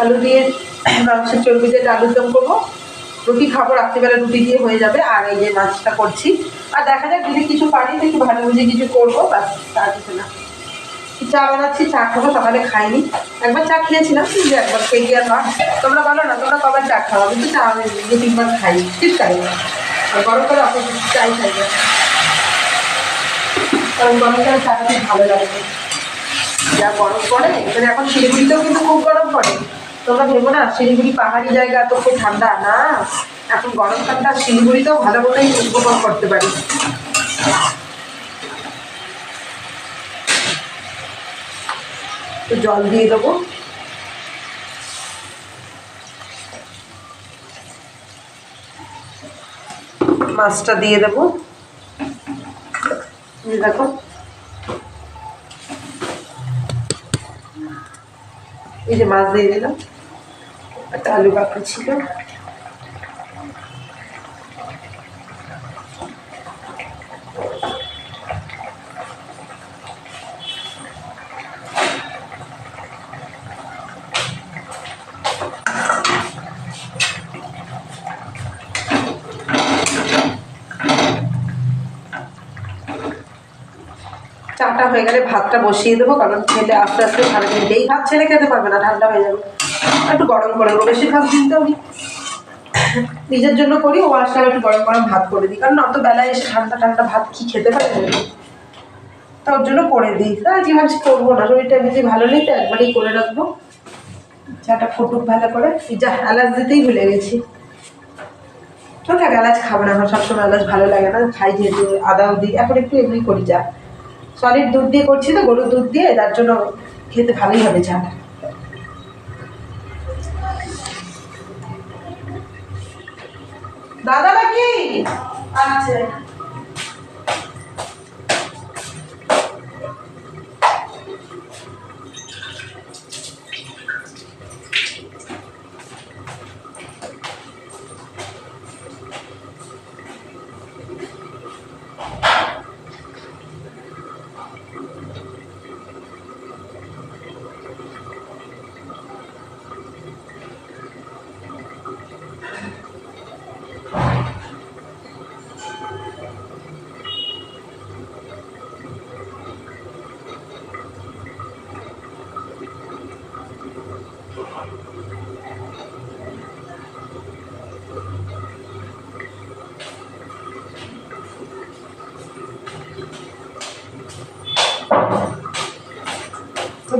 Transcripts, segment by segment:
আলু দিয়ে মাংসের চর্বি দিয়ে আলুর দম করব। রুটি খাব, রাত্রিবেলা রুটি দিয়ে হয়ে যাবে। আর এই যে মাছটা করছি। আর দেখা যাক যদি কিছু পারি, দেখি ভালো বুঝে কিছু করব বাস তার কিছু না। চা বানাচ্ছি, চা খাব সকালে খাইনি। একবার চা খেয়েছিলাম, কিন্তু একবার খেয়ে আর নয় তোমরা বলো না, তোমরা কবার চা খাও আমি তো চা আমি দু তিনবার খাই ঠিক তাই। আর গরমকালে অত চাই খাই না। কারণ গরমকালে চাটা খুব ভালো লাগে। যা গরম পড়ে এখন শিলিগুড়িতেও কিন্তু খুব গরম পড়ে। তোমরা ভেবো না, শিলিগুড়ি পাহাড়ি জায়গা তো খুব ঠান্ডা। না, এখন গরম ঠান্ডা, শিলিগুড়িতেও ভালো মতোই উপভোগ করতে পারি। তো জল দিয়ে দেবো। মাছটা দিয়ে দেবো। দেখো। এই যে মাছ দিয়ে দিলাম। একটা আলু বাকি ছিল? চাটা হয়ে গেলে ভাতটা বসিয়ে দেবো, কারণ ছেলে আস্তে আস্তে সারাদিন এই ভাত ছেলে খেতে পারবে না, ঠান্ডা হয়ে যাবে। একটু গরম দেবো বেশিরভাগ দিনটাও নি নিজের জন্য করি, ও আসলে একটু গরম গরম ভাত করে দিই, কারণ অত বেলায় এসে ঠান্ডা ঠান্ডা ভাত কি খেতে পারে? তো ওর জন্য করে দিই। তা আজকে ভাবছি করব না, শরীরটা এমনি ভালো নেই, তো একবারেই করে রাখব। চাটা ফুটুক ভালো করে, যা এলাচ দিতেই ভুলে গেছি। তো থাক, এলাচ খাব না, আমার সবসময় এলাচ ভালো লাগে না, খাই যেহেতু আদাও দিই, এখন একটু এমনি করি, যা। সলিড দুধ দিয়ে করছি তো, গরুর দুধ দিয়ে, তার জন্য খেতে ভালোই হবে চাটা দাদা নাকি আচ্ছা।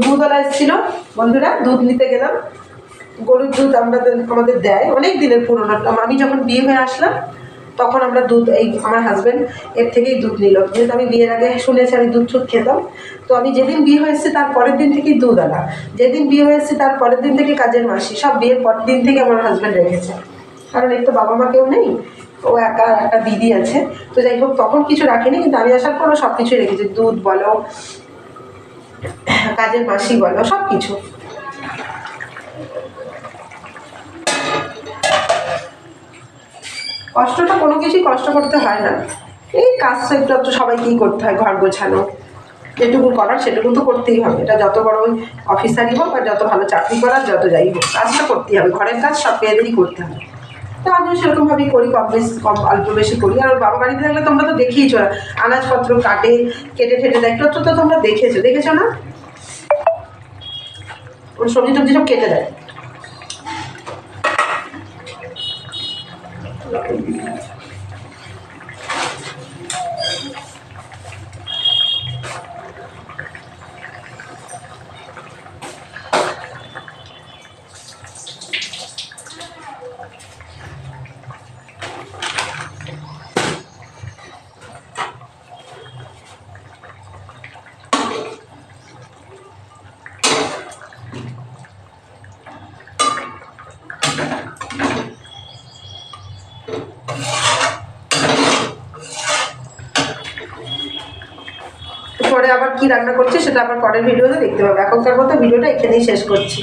দুধওয়ালা এসেছিল। বন্ধুরা, দুধ নিতে গেলাম। গরুর দুধ আমরা আমাদের দেয়। অনেক দিনের পুরোনো। আমি যখন বিয়ে হয়ে আসলাম, তখন আমরা দুধ, এই আমার হাজব্যান্ড এর থেকেই দুধ নিল। যেহেতু আমি বিয়ের আগে শুনেছি, আমি দুধ টুধ খেতাম তো আমি যেদিন বিয়ে হয়েছে তার পরের দিন থেকেই দুধ আনা। যেদিন বিয়ে হয়েছে তার পরের দিন থেকে কাজের মাসি। সব বিয়ের পরের দিন থেকে আমার হাজব্যান্ড রেখেছে। কারণ এর তো বাবা মা কেউ নেই। ও একা একটা দিদি আছে। তো যাই হোক, তখন কিছু রাখিনি, কিন্তু আমি আসার পরও সব কিছুই রেখেছি। দুধ বলো কাজের মাসি বলো সব কিছু কষ্টটা কোনো কিছুই কষ্ট করতে হয় না। এই কাজ একটু সবাইকেই করতে হয়, ঘর গোছানো। যেটুকু করার সেটুকু তো করতেই হবে। এটা যত বড় ওই অফিসারই হোক আর যত ভালো চাকরি করার, যত যাই হোক, কাজটা করতেই হবে। ঘরের কাজ সব মেয়েদেরই করতে হবে। তো আমিও সেরকমভাবেই করি, কম বেশি, কম অল্প বেশি করি। আর বাবা বাড়িতে থাকলে তোমরা তো দেখেইছো, আনাজপত্র কাটে, কেটে ফেটে দেয়। একটু তো তোমরা দেখেছ দেখেছ না? ওর সবজি টবজি সব কেটে দেয়। পরে আবার কি রান্না করছি সেটা আবার পরের ভিডিওতে দেখতে পাবে। এখনকার মতো ভিডিওটা এখানেই শেষ করছি।